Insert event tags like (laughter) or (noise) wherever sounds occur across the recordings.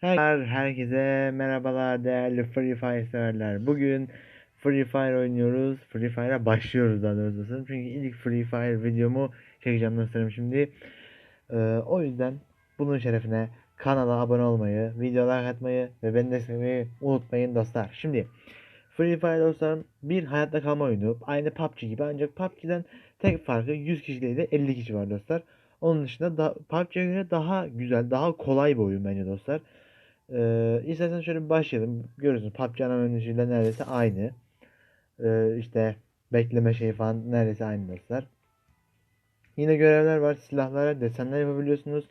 Her herkese merhabalar değerli Free Fire severler. Bugün Free Fire oynuyoruz. Free Fire'a başlıyoruz daha doğrusu. Çünkü ilk Free Fire videomu çekeceğim dostlarım şimdi. Ee, o yüzden bunun şerefine kanala abone olmayı, videolar atmayı ve beni desteklemeyi unutmayın dostlar. Şimdi Free Fire dostlarım bir hayatta kalma oyunu. Aynı PUBG gibi ancak PUBG'den tek farkı 100 kişi de 50 kişi var dostlar. Onun dışında da, PUBG'ye göre daha güzel, daha kolay bir oyun bence dostlar. Ee, istersen şöyle bir başlayalım. Görüyorsunuz PUBG ana menüsüyle neredeyse aynı. Ee, işte bekleme şeyi falan neredeyse aynı dostlar. Yine görevler var. Silahlara desenler yapabiliyorsunuz.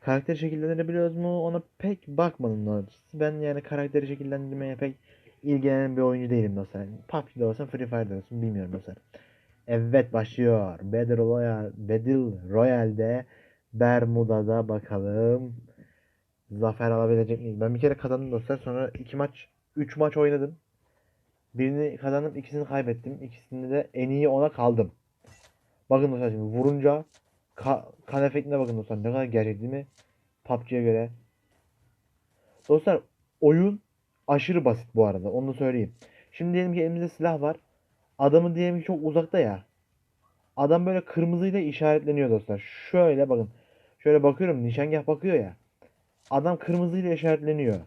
Karakteri şekillendirebiliyoruz mu? Ona pek bakmadım doğrusu. Ben yani karakteri şekillendirmeye pek ilgilenen bir oyuncu değilim dostlar. Yani PUBG'de olsun Free Fire'da olsun bilmiyorum dostlar. Evet başlıyor. Battle Royale, Battle Royale'de Bermuda'da bakalım zafer alabilecek miyiz? Ben bir kere kazandım dostlar. Sonra iki maç, üç maç oynadım. Birini kazandım, ikisini kaybettim. İkisinde de en iyi ona kaldım. Bakın dostlar şimdi vurunca ka kan efektine bakın dostlar. Ne kadar gerçek değil mi? PUBG'ye göre. Dostlar oyun aşırı basit bu arada. Onu da söyleyeyim. Şimdi diyelim ki elimizde silah var. Adamı diyelim ki çok uzakta ya. Adam böyle kırmızıyla işaretleniyor dostlar. Şöyle bakın. Şöyle bakıyorum nişangah bakıyor ya. Adam kırmızıyla işaretleniyor.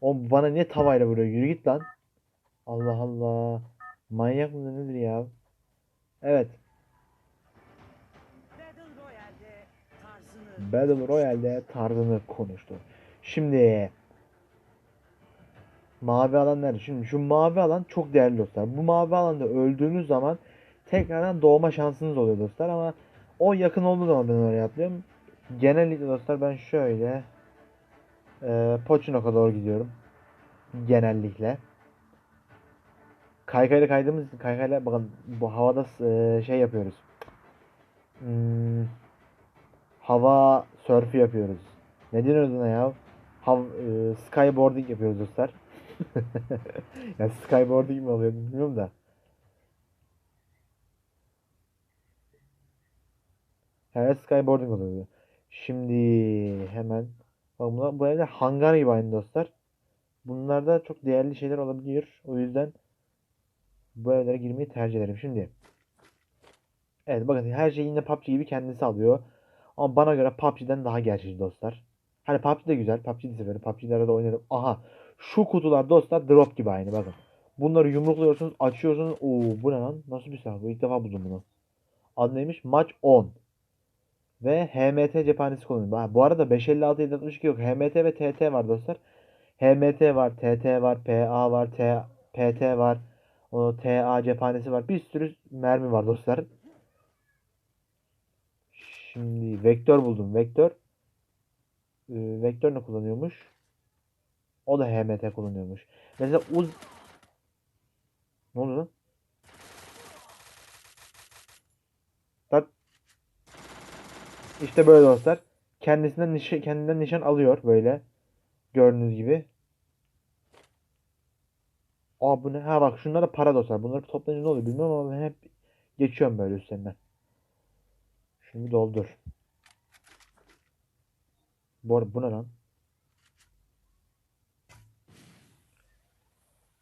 O bana niye tavayla vuruyor? Yürü git lan. Allah Allah. Manyak mı nedir ya? Evet. Battle Royale'de tarzını konuştu. Şimdi mavi alan nerede? Şimdi şu mavi alan çok değerli dostlar. Bu mavi alanda öldüğünüz zaman tekrardan doğma şansınız oluyor dostlar ama o yakın olduğu zaman ben oraya atlıyorum. Genellikle dostlar ben şöyle e, Pochinok'a doğru gidiyorum. Genellikle. Kaykayla kaydığımız için kaykayla bakın bu havada e, şey yapıyoruz. Hmm, hava sörfü yapıyoruz. Ne deniyor ona ya? Hav, e, skyboarding yapıyoruz dostlar. (laughs) ya skyboarding mi oluyor bilmiyorum da. Her skyboarding oluyor. Şimdi hemen bunlar, bu evde hangar gibi aynı dostlar. Bunlarda çok değerli şeyler olabilir. O yüzden bu evlere girmeyi tercih ederim. Şimdi Evet bakın her şey yine PUBG gibi kendisi alıyor. Ama bana göre PUBG'den daha gerçekçi dostlar. Hani PUBG de güzel. PUBG'yi de severim. PUBG'de arada oynarım. Aha. Şu kutular dostlar drop gibi aynı bakın. Bunları yumrukluyorsunuz, açıyorsunuz. Oo bu ne lan? Nasıl bir silah bu? İlk defa buldum bunu. Adı neymiş? Maç 10. Ve HMT cephanesi kullanıyor. Ha, bu arada 556 762 yok. HMT ve TT var dostlar. HMT var, TT var, PA var, T, PT var. O TA cephanesi var. Bir sürü mermi var dostlar. Şimdi vektör buldum. Vektör. Ee, vektör ne kullanıyormuş? O da HMT kullanıyormuş. Mesela uz... Ne oldu lan? Bak. İşte böyle dostlar. Kendisinden nişan, kendinden nişan alıyor böyle. Gördüğünüz gibi. Aa bu ne? Ha bak şunlar da para dostlar. Bunları toplayınca ne oluyor bilmiyorum ama ben hep geçiyorum böyle üstlerinden. Bir doldur. Bu bu ne lan?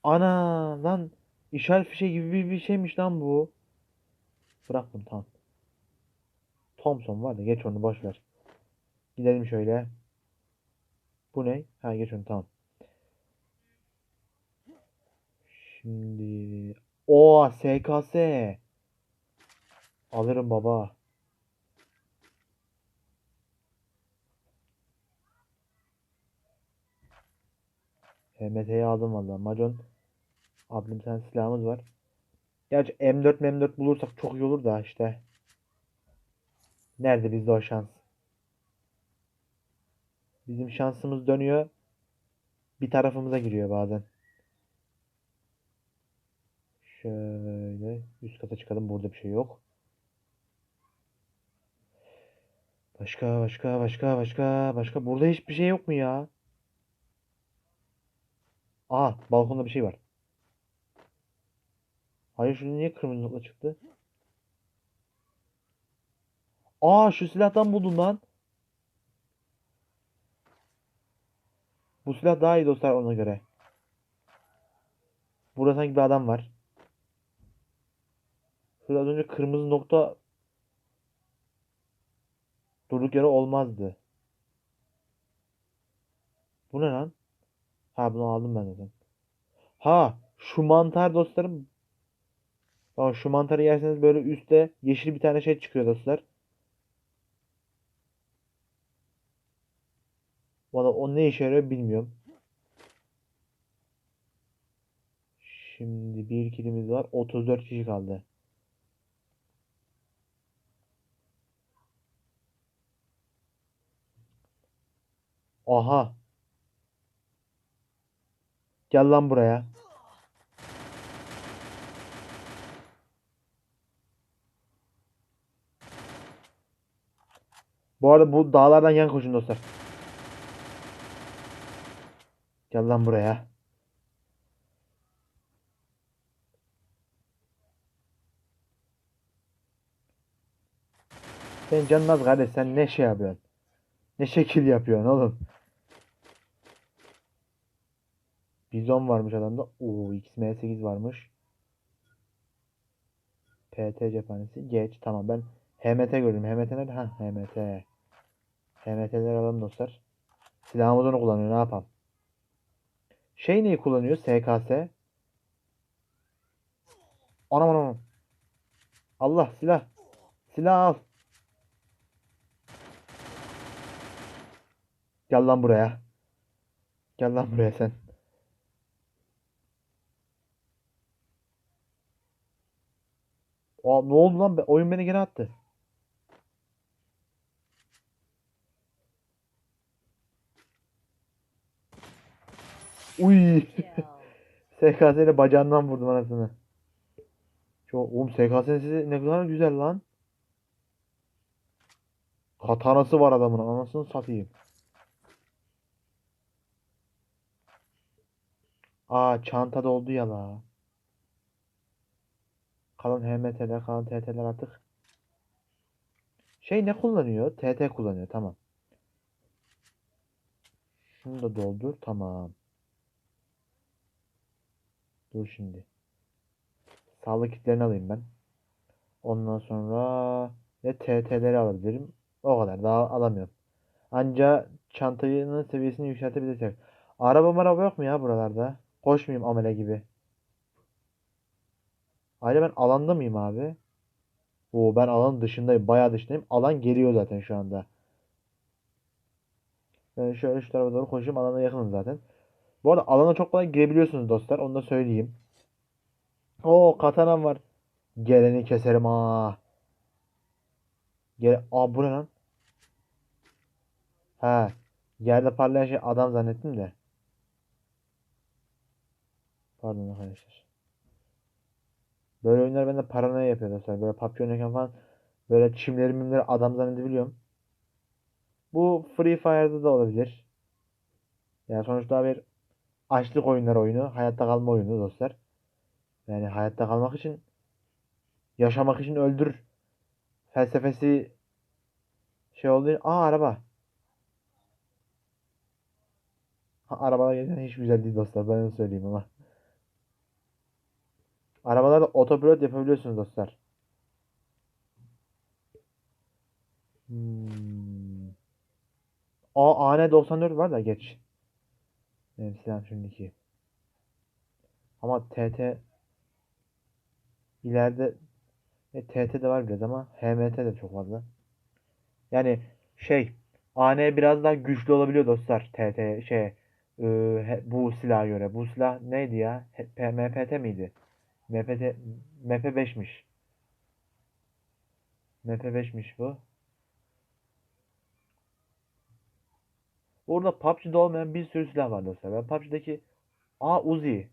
Ana lan işaret fişeği gibi bir, bir şeymiş lan bu. Bırak bunu tamam. Thompson var da geç onu boş ver. Gidelim şöyle. Bu ne? Ha geç onu tamam. Şimdi o SKS. Alırım baba. HMT'yi aldım valla. Macon bir tane silahımız var. Gerçi M4 M4 bulursak çok iyi olur da işte. Nerede bizde o şans? Bizim şansımız dönüyor. Bir tarafımıza giriyor bazen. Şöyle üst kata çıkalım. Burada bir şey yok. Başka başka başka başka başka. Burada hiçbir şey yok mu ya? Aa balkonda bir şey var. Hayır şurada niye kırmızı nokta çıktı? Aa şu silahtan buldum lan. Bu silah daha iyi dostlar ona göre. Burada sanki bir adam var. Şurada az önce kırmızı nokta durduk yere olmazdı. Bu ne lan? Ha bunu aldım ben zaten. Ha şu mantar dostlarım. Bak şu mantarı yerseniz böyle üstte yeşil bir tane şey çıkıyor dostlar. Valla o ne işe yarıyor bilmiyorum. Şimdi bir kilimiz var. 34 kişi kaldı. Aha. Gel lan buraya. Bu arada bu dağlardan yan koşun dostlar. Gel lan buraya. Sen canın az kardeş sen ne şey yapıyorsun? Ne şekil yapıyorsun oğlum? Bizon varmış adamda. Oo XM8 varmış. PT cephanesi. Geç. Tamam ben HMT gördüm. HMT nerede? Ha HMT. HMT'leri alalım dostlar. Silahımız onu kullanıyor. Ne yapalım? Şey neyi kullanıyor? SKS. Anam anam. Allah silah. Silah al. Gel lan buraya. Gel lan buraya sen. Aa, ne oldu lan? Oyun beni geri attı. Uy. SKS ile bacağından vurdum anasını. Çok, oğlum SKS'nin sesi ne kadar güzel lan. Katanası var adamın anasını satayım. Aa çantada oldu ya la. Kalan HMT'ler, kalan TT'ler artık. Şey ne kullanıyor? TT kullanıyor. Tamam. Şunu da doldur. Tamam. Dur şimdi. Sağlık kitlerini alayım ben. Ondan sonra ve TT'leri alabilirim. O kadar. Daha alamıyorum. Anca çantanın seviyesini yükseltebilirsek. Araba maraba yok mu ya buralarda? Koşmayayım amele gibi. Ayrıca ben alanda mıyım abi? Oo ben alanın dışındayım. Bayağı dışındayım. Alan geliyor zaten şu anda. Ben şöyle şu tarafa doğru koşayım. Alana yakınım zaten. Bu arada alana çok kolay girebiliyorsunuz dostlar. Onu da söyleyeyim. Oo katanam var. Geleni keserim ha. Gel Aa bu ne lan? Ha. Yerde parlayan şey adam zannettim de. Pardon arkadaşlar. Böyle oyunlar bende paranoya yapıyor dostlar. Böyle PUBG oynarken falan böyle çimleri mimleri adam zannedebiliyorum. Bu Free Fire'da da olabilir. Yani sonuçta bir açlık oyunları oyunu, hayatta kalma oyunu dostlar. Yani hayatta kalmak için yaşamak için öldür felsefesi şey oldu. Aa araba. Ha, arabalar gerçekten hiç güzel değil dostlar. Ben onu söyleyeyim ama. Arabalarda otopilot yapabiliyorsunuz dostlar. Hmm. Aa AN94 var da geç. Benim silahım. Ama TT ileride e, TT de var biraz ama HMT de çok fazla. Yani şey AN biraz daha güçlü olabiliyor dostlar. TT şey e, bu silaha göre. Bu silah neydi ya? MPT miydi? MPT MP5'miş. MP5'miş bu. Burada PUBG'de olmayan bir sürü silah var dostlar. Ben PUBG'deki Aa Uzi.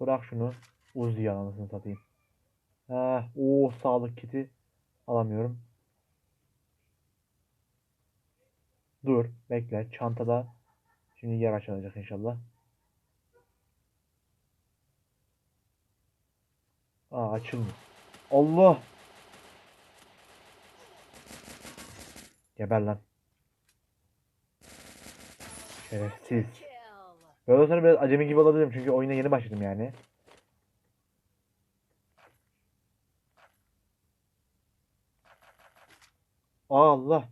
Bırak şunu. Uzi anasını satayım. Ha, o sağlık kiti alamıyorum. Dur, bekle. Çantada şimdi yer açılacak inşallah. Aa açılmıyor. Allah! Geber lan. Şerefsiz. Kill. Böyle sonra biraz acemi gibi olabilirim çünkü oyuna yeni başladım yani. Allah.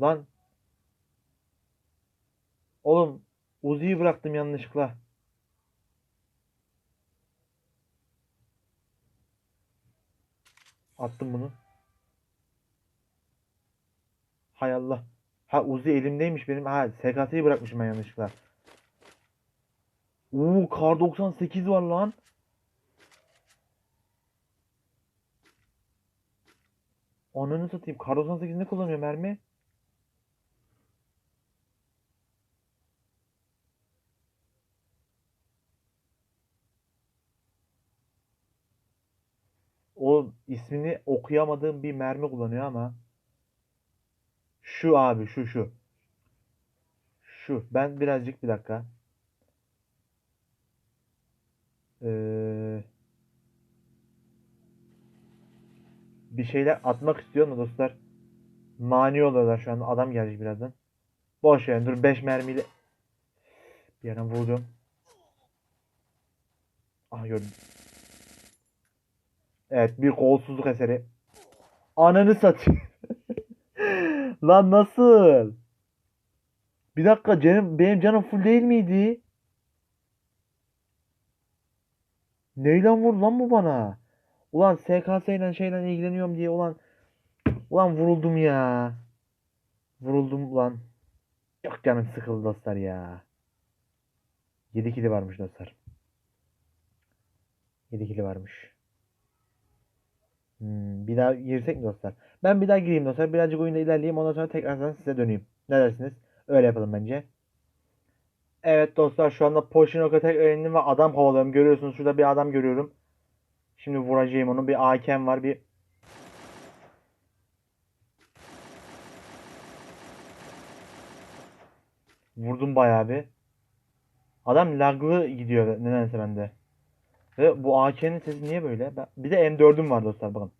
Lan. Oğlum Uzi'yi bıraktım yanlışlıkla. Attım bunu. Hay Allah. Ha Uzi elimdeymiş benim. Ha SKS'yi bırakmışım ben yanlışlıkla. Oo kar 98 var lan. Ananı satayım. Kar 98 ne kullanıyor mermi? O ismini okuyamadığım bir mermi kullanıyor ama. Şu abi şu şu. Şu. Ben birazcık bir dakika. Ee, bir şeyler atmak istiyor mu dostlar? Mani oluyorlar şu an. Adam gelecek birazdan. Boş yani dur 5 mermiyle bir yerden vuracağım. Ah gördüm. Evet bir kolsuzluk eseri. Ananı satayım. (laughs) Lan nasıl? Bir dakika canım benim canım full değil miydi? Neyle vurdu lan bu bana? Ulan SKS ile şeyle ilgileniyorum diye ulan ulan vuruldum ya. Vuruldum ulan. Çok canım sıkıldı dostlar ya. 7 kili varmış dostlar. 7 kili varmış. Hmm, bir daha girsek mi dostlar? Ben bir daha gireyim dostlar. Birazcık oyunda ilerleyeyim. Ondan sonra tekrardan size döneyim. Ne dersiniz? Öyle yapalım bence. Evet dostlar şu anda Poşinok'a tek öğrendim ve adam kovalıyorum. Görüyorsunuz şurada bir adam görüyorum. Şimdi vuracağım onu. Bir AK'm var. Bir Vurdum bayağı bir. Adam laglı gidiyor nedense bende. Ve bu AK'nin sesi niye böyle? Ben- Bir de M4'üm var dostlar bakın.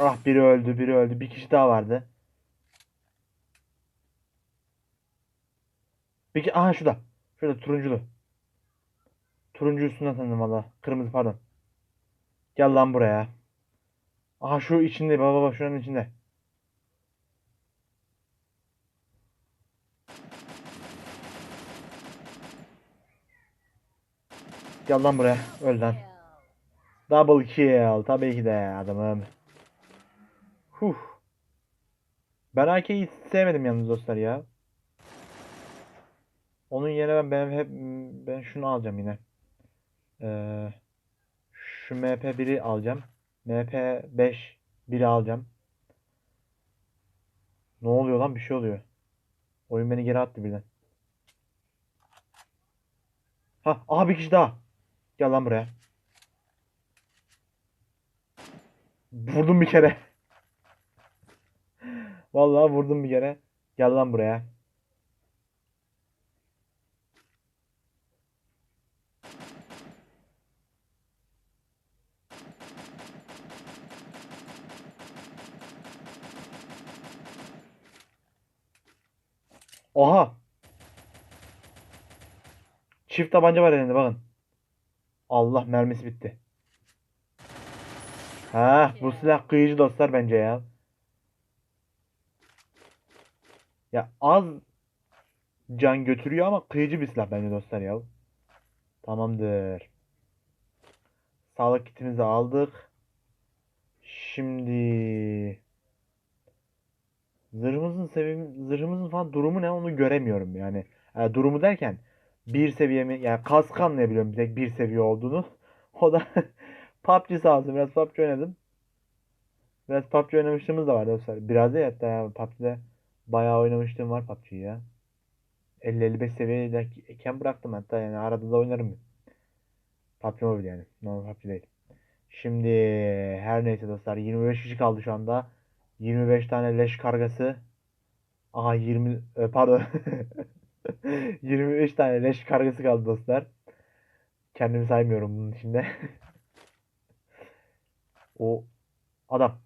Ah biri öldü, biri öldü. Bir kişi daha vardı. Kişi, aha şurada. Şurada turunculu. Turuncu üstünden sanırım valla. Kırmızı pardon. Gel lan buraya. Aha şu içinde baba baba şuranın içinde. Gel lan buraya. Öl lan. Double kill. Tabii ki de adamım. Huh. Ben AK'yi sevmedim yalnız dostlar ya. Onun yerine ben ben hep ben şunu alacağım yine. Ee, şu MP1'i alacağım. MP5 biri alacağım. Ne oluyor lan? Bir şey oluyor. Oyun beni geri attı birden. Ha, aha bir kişi daha. Gel lan buraya. Vurdum bir kere. (laughs) Vallahi vurdum bir kere. Gel lan buraya. Oha. Çift tabanca var elinde bakın. Allah mermisi bitti. Ha, bu silah kıyıcı dostlar bence ya. Ya az can götürüyor ama kıyıcı bir silah bence dostlar ya. Tamamdır. Sağlık kitimizi aldık. Şimdi zırhımızın seviyemi, zırhımızın falan durumu ne onu göremiyorum yani. E, durumu derken bir seviye mi yani kask anlayabiliyorum bir tek bir seviye olduğunu. O da (laughs) PUBG sağ biraz PUBG oynadım. Biraz PUBG oynamışlığımız da var dostlar. Biraz değil hatta ya PUBG'de bayağı oynamışlığım var PUBG'yi ya. 50-55 seviyedeyken bıraktım hatta yani arada da oynarım. PUBG Mobile yani. Normal PUBG değil. Şimdi her neyse dostlar 25 kişi kaldı şu anda. 25 tane leş kargası. Aha 20 e, pardon. (laughs) (laughs) 25 tane leş kargası kaldı dostlar. Kendimi saymıyorum bunun içinde. (laughs) o adam.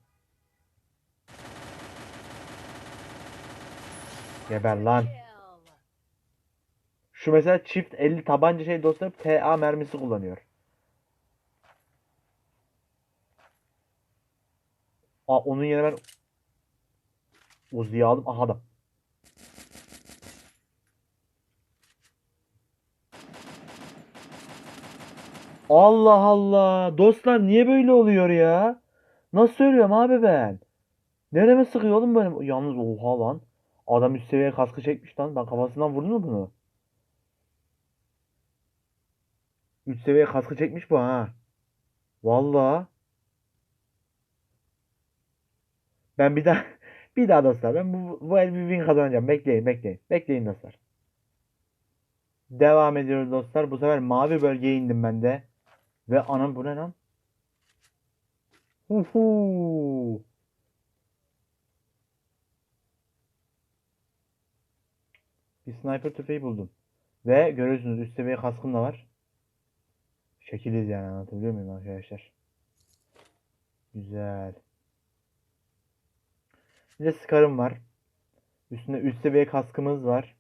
Geber lan. Şu mesela çift 50 tabanca şey dostlarım TA mermisi kullanıyor. Aa, onun yerine ben Uzi'yi aldım. Aha da. Allah Allah. Dostlar niye böyle oluyor ya? Nasıl söylüyorum abi ben? Nereme sıkıyor oğlum benim? Yalnız oha lan. Adam üst seviye kaskı çekmiş lan. Ben kafasından vurdum mu bunu? Üst seviye kaskı çekmiş bu ha. Vallahi. Ben bir daha (laughs) bir daha dostlar. Ben bu, bu el bir win kazanacağım. Bekleyin bekleyin. Bekleyin dostlar. Devam ediyoruz dostlar. Bu sefer mavi bölgeye indim ben de. Ve anam bu ne lan? Huhu. Bir sniper tüfeği buldum. Ve görüyorsunuz üst seviye kaskım da var. Şekiliz yani anlatabiliyor muyum arkadaşlar? Güzel. Bir de Scar'ım var. Üstünde üst seviye kaskımız var.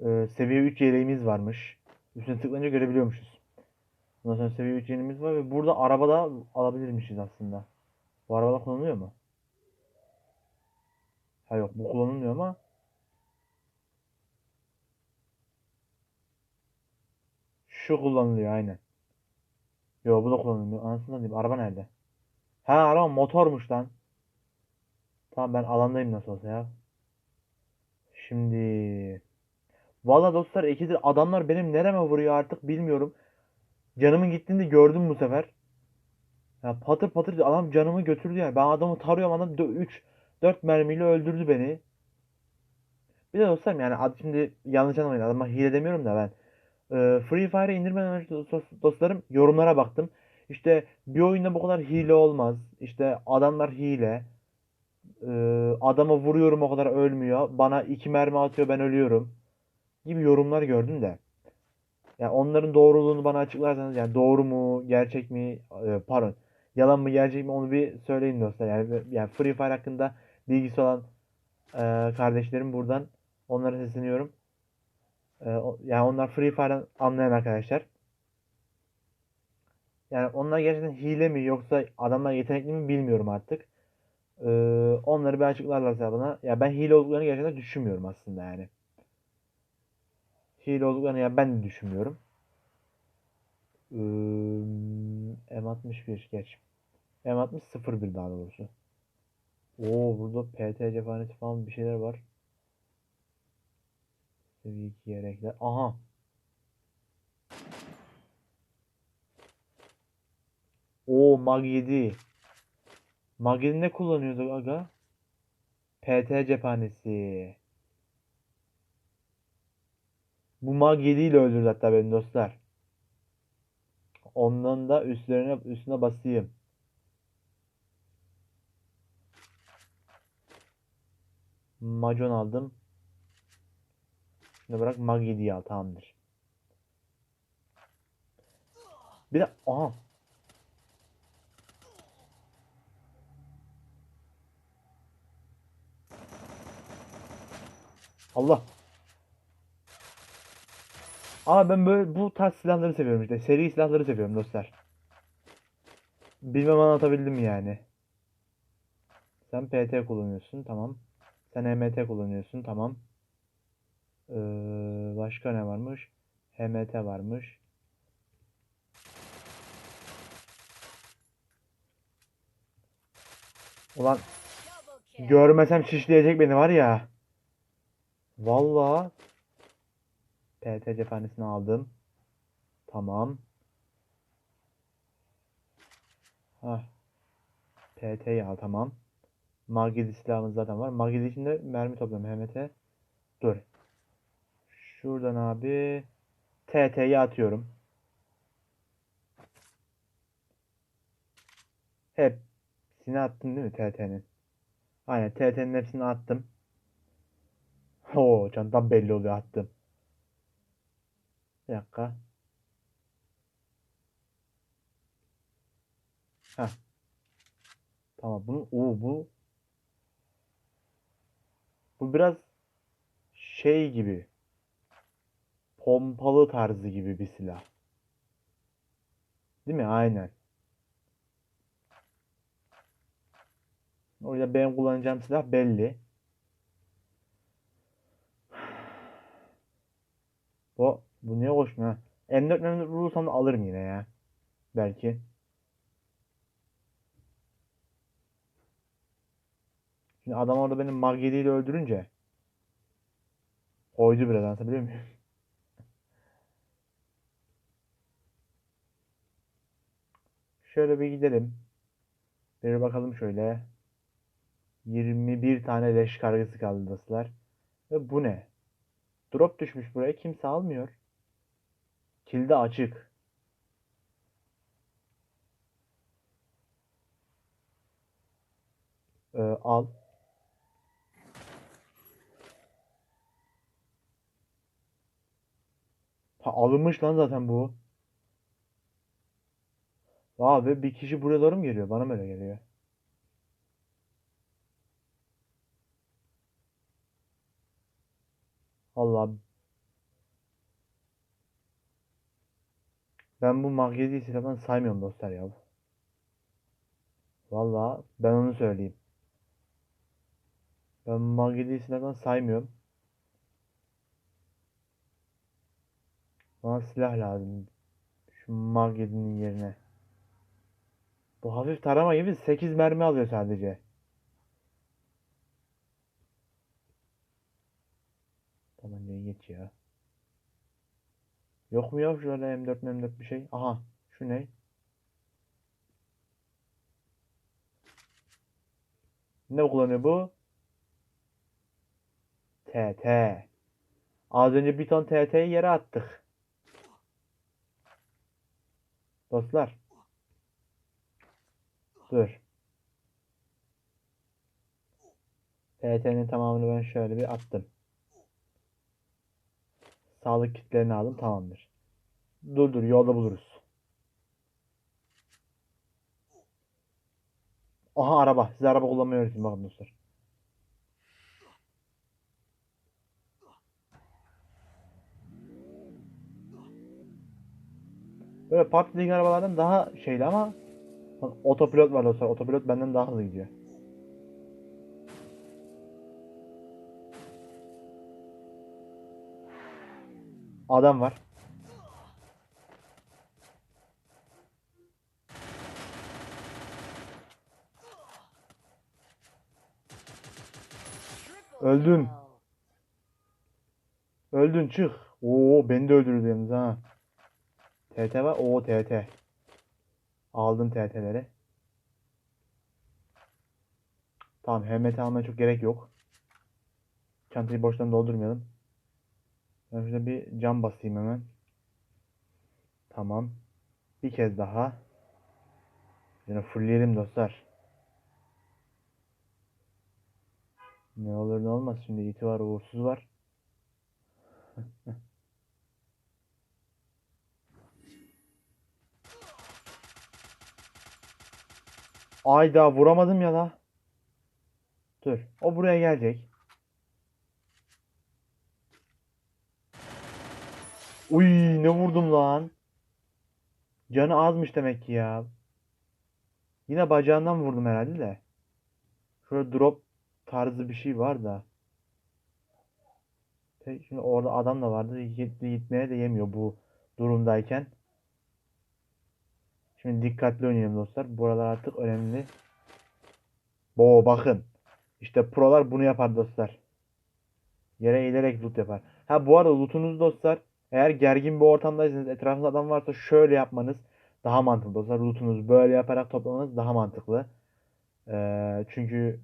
Ee, seviye 3 yeleğimiz varmış. Üstüne tıklayınca görebiliyormuşuz. Ondan sonra seviye 3 yeleğimiz var ve burada arabada alabilirmişiz aslında. Bu arabada kullanılıyor mu? Ha yok bu kullanılmıyor ama şu kullanılıyor aynen. Yok bu da kullanılmıyor. Anasını diyeyim. Araba nerede? Ha araba motormuş lan. Tamam ben alandayım nasıl olsa ya. Şimdi Valla dostlar ikidir adamlar benim nereme vuruyor artık bilmiyorum. Canımın gittiğini gördüm bu sefer. Ya patır patır adam canımı götürdü yani. Ben adamı tarıyorum adam 3 4 mermiyle öldürdü beni. Bir de dostlarım yani şimdi yanlış anlamayın adama hile demiyorum da ben. e, Free Fire'ı indirmeden önce dost- dostlarım yorumlara baktım. İşte bir oyunda bu kadar hile olmaz. İşte adamlar hile. E, adama vuruyorum o kadar ölmüyor. Bana iki mermi atıyor ben ölüyorum. Gibi yorumlar gördüm de. Yani onların doğruluğunu bana açıklarsanız yani doğru mu, gerçek mi, e, pardon, yalan mı, gerçek mi onu bir söyleyin dostlar. Yani yani Free Fire hakkında bilgisi olan e, kardeşlerim buradan onlara sesleniyorum. E, yani onlar Free Fire'dan anlayan arkadaşlar. Yani onlar gerçekten hile mi yoksa adamlar yetenekli mi bilmiyorum artık. E, onları bir açıklarlarsa bana. Ya ben hile olduklarını gerçekten düşünmüyorum aslında yani. Hile olduklarını ya ben de düşünmüyorum. Ee, M61 geç. M60 01 daha doğrusu. Oo burada PT cephanesi falan bir şeyler var. Seviye 2 yelekler. Aha. Oo Mag 7. Mag 7 ne kullanıyorduk aga? PT cephanesi. Bu Mag 7 ile öldürdü hatta beni dostlar. Ondan da üstlerine üstüne basayım. Macon aldım. Şunu bırak Mag 7'yi al tamamdır. Bir de aha. Allah. Ama ben böyle bu tarz silahları seviyorum işte. Seri silahları seviyorum dostlar. Bilmem anlatabildim yani. Sen PT kullanıyorsun tamam. Sen HMT kullanıyorsun tamam. Ee, başka ne varmış? HMT varmış. Ulan görmesem şişleyecek beni var ya. Vallahi PT cephanesini aldım. Tamam. Hah. PT'yi al tamam. Magidi silahımız zaten var. Magidi için de mermi topluyorum HMT. Dur. Şuradan abi TT'yi atıyorum. Hepsini attım değil mi TT'nin? Aynen TT'nin hepsini attım. Oo çantam belli oluyor attım. Bir dakika. Tamam bunu o bu Bu biraz şey gibi. Pompalı tarzı gibi bir silah. Değil mi? Aynen. O yüzden benim kullanacağım silah belli. Bu, bu niye koşmuyor? ha? M4 M4 bulursam da alırım yine ya. Belki. Şimdi adam orada benim Mag 7 ile öldürünce koydu biraz anlatabiliyor muyum? (laughs) Şöyle bir gidelim. Bir bakalım şöyle. 21 tane leş kargısı kaldı dostlar. Ve bu ne? Drop düşmüş buraya. Kimse almıyor. Kilde açık. Ee, al. Ha, alınmış lan zaten bu. Abi bir kişi buraya doğru mu geliyor? Bana mı öyle geliyor? Allah. Ben bu 7 silahdan saymıyorum dostlar ya. Valla ben onu söyleyeyim. Ben 7 silahdan saymıyorum. Bana silah lazım. Şu Mag 7'nin yerine. Bu hafif tarama gibi 8 mermi alıyor sadece. Tabancayı geç ya. Yok mu ya şöyle M4 M4 bir şey? Aha şu ne? Ne kullanıyor bu? TT. Az önce bir ton TT'yi yere attık. Dostlar. Dur. TT'nin tamamını ben şöyle bir attım. Sağlık kitlerini aldım. Tamamdır. Dur dur yolda buluruz. Aha araba. Size araba kullanmayı öğreteyim bakın dostlar. Böyle PUBG'deki arabalardan daha şeyli ama otopilot var dostlar. Otopilot benden daha hızlı gidiyor. Adam var. Öldün. Öldün çık. Oo beni de öldürdü ha. TT var. Oo TT. Aldım TT'leri. Tamam HMT almaya çok gerek yok. Çantayı boştan doldurmayalım. Ben şurada bir cam basayım hemen. Tamam. Bir kez daha. Yine fullleyelim dostlar. Ne olur ne olmaz şimdi iti var uğursuz var. (laughs) Ayda vuramadım ya la. Dur. O buraya gelecek. Uy ne vurdum lan. Canı azmış demek ki ya. Yine bacağından vurdum herhalde de. Şöyle drop tarzı bir şey var da. Şimdi orada adam da vardı. Gitmeye de yemiyor bu durumdayken. Şimdi dikkatli oynayalım dostlar. Buralar artık önemli. Bo bakın. İşte prolar bunu yapar dostlar. Yere eğilerek loot yapar. Ha bu arada lootunuz dostlar eğer gergin bir ortamdaysanız etrafınızda adam varsa şöyle yapmanız daha mantıklı dostlar. Lootunuzu böyle yaparak toplamanız daha mantıklı. Ee, çünkü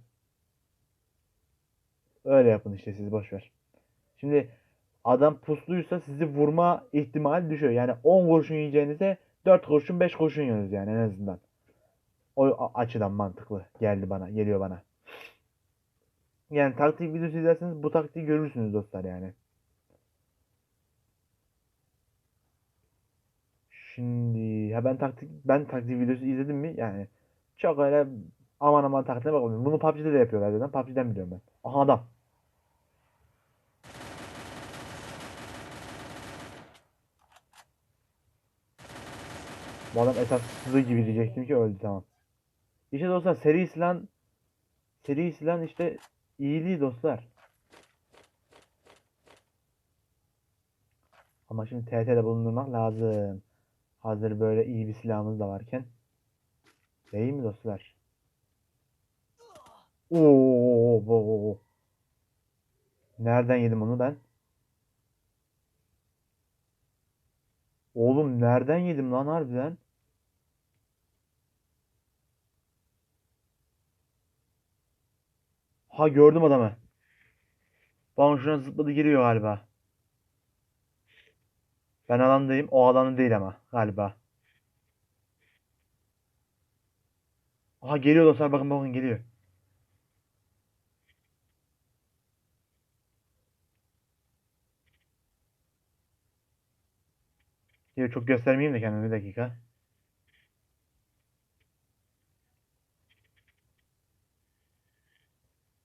öyle yapın işte siz boşver. Şimdi adam pusluysa sizi vurma ihtimali düşüyor. Yani 10 kurşun yiyeceğinize 4 kurşun 5 kurşun yiyorsunuz yani en azından. O açıdan mantıklı geldi bana, geliyor bana. Yani taktik videosu izlerseniz bu taktiği görürsünüz dostlar yani. Şimdi ya ben taktik ben taktik videosu izledim mi? Yani çok öyle aman aman taktiğine bakmıyorum. Bunu PUBG'de de yapıyorlar zaten. PUBG'den biliyorum ben. Aha adam. Bu adam esassızlığı gibi diyecektim ki öldü tamam. İşte dostlar seri silen seri silen işte iyiliği dostlar. Ama şimdi TT'de bulundurmak lazım. Hazır böyle iyi bir silahımız da varken. Değil mi dostlar? Oo, oo. Nereden yedim onu ben? Oğlum nereden yedim lan harbiden? Ha gördüm adamı. Bana şuna zıpladı giriyor galiba. Ben alandayım. O alanı değil ama galiba. Aha geliyor dostlar bakın bakın geliyor. Yok çok göstermeyeyim de kendimi bir dakika.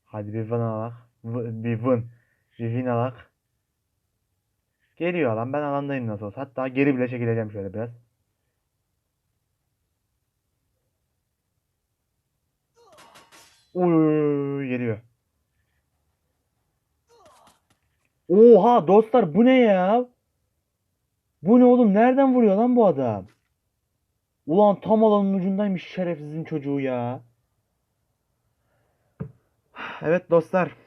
Hadi bir win alak. Bir win. Bir win alak. Geliyor alan. Ben alandayım nasıl olsa. Hatta geri bile çekileceğim şöyle biraz. Uy geliyor. Oha dostlar bu ne ya? Bu ne oğlum? Nereden vuruyor lan bu adam? Ulan tam alanın ucundaymış şerefsizin çocuğu ya. (sighs) Evet dostlar.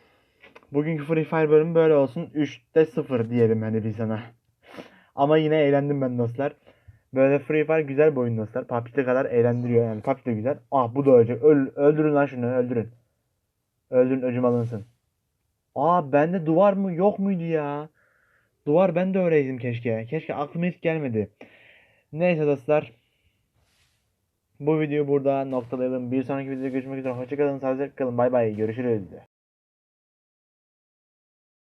Bugünkü Free Fire bölümü böyle olsun. 3'te 0 diyelim hani biz sana. Ama yine eğlendim ben dostlar. Böyle Free Fire güzel bir oyun dostlar. PUBG kadar eğlendiriyor yani. PUBG de güzel. Ah bu da ölecek. Öl, öldürün lan şunu öldürün. Öldürün öcüm alınsın. Aa bende duvar mı yok muydu ya? Duvar ben de öyleydim keşke. Keşke aklıma hiç gelmedi. Neyse dostlar. Bu videoyu burada noktalayalım. Bir sonraki videoda görüşmek üzere. Hoşçakalın. Sağlıcakla kalın. Bay bay. Görüşürüz.